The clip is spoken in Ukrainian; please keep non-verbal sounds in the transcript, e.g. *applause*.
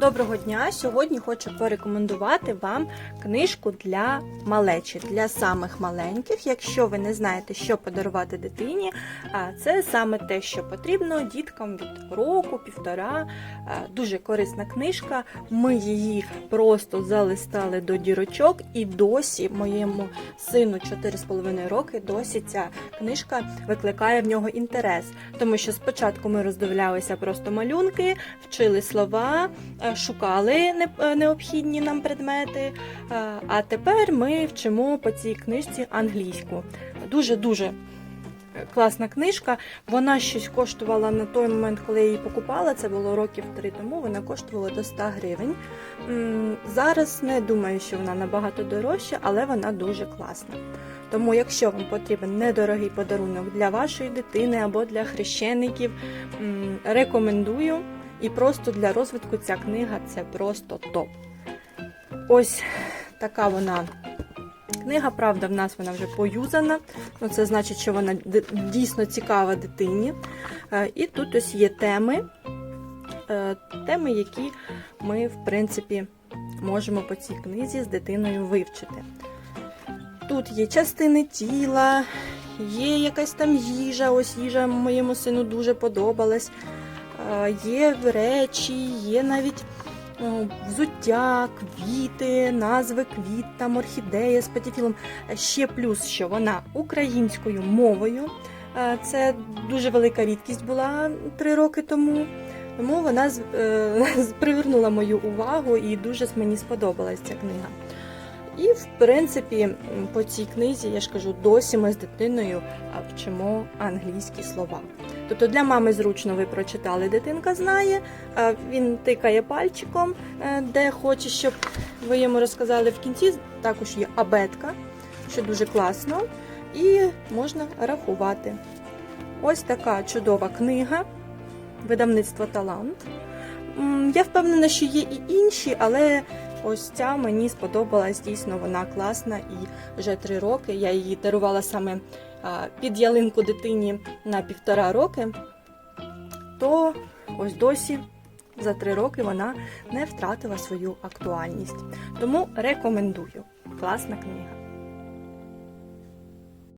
Доброго дня! Сьогодні хочу порекомендувати вам книжку для малечі, для самих маленьких. Якщо ви не знаєте, що подарувати дитині, це саме те, що потрібно діткам від року, півтора. Дуже корисна книжка. Ми її просто залистали до дірочок, і досі моєму сину 4,5 роки досі ця книжка викликає в нього інтерес. Тому що спочатку ми роздивлялися просто малюнки, вчили слова, шукали е, необхідні нам предмети. е, А тепер ми вчимо по цій книжці англійську. Дуже дуже. Класна книжка. Вона щось коштувала на той момент, коли я її покупала. Це було років три тому. Вона коштувала до 100 гривень. Зараз не думаю, що вона набагато дорожча, але вона дуже класна. Тому, якщо вам потрібен недорогий подарунок для вашої дитини або для хрещеників, рекомендую. І просто для розвитку ця книга це просто топ. Ось така вона книга. Правда, в нас вона вже поюзана. Ну, це значить, що вона дійсно цікава дитині. Е, І тут ось є теми, е, теми, які ми, в принципі, можемо по цій книзі з дитиною вивчити. Тут є частини тіла, є якась там їжа. Ось їжа моєму сину дуже подобалась. Е, Є речі, є навіть взуття, квіти, назви квіт, там орхідея з патіфілом. Е, Ще плюс, що вона українською мовою. Е, Це дуже велика рідкість була три роки тому. Тому вона е, *laughs* привернула мою увагу і дуже мені сподобалась ця книга. І, в принципі, по цій книзі, я ж кажу, досі ми з дитиною вчимо англійські слова. Тобто для мами зручно ви прочитали, дитинка знає, він тикає пальчиком, е, де хоче, щоб ви йому розказали в кінці. Також є абетка, що дуже класно, і можна рахувати. Ось така чудова книга, видавництво Талант. Я впевнена, що є і інші, але ось ця мені сподобалась. Дійсно, вона класна і вже три роки. Я її дарувала саме під ялинку дитині на півтора роки. То ось досі за три роки вона не втратила свою актуальність. Тому рекомендую. Класна книга.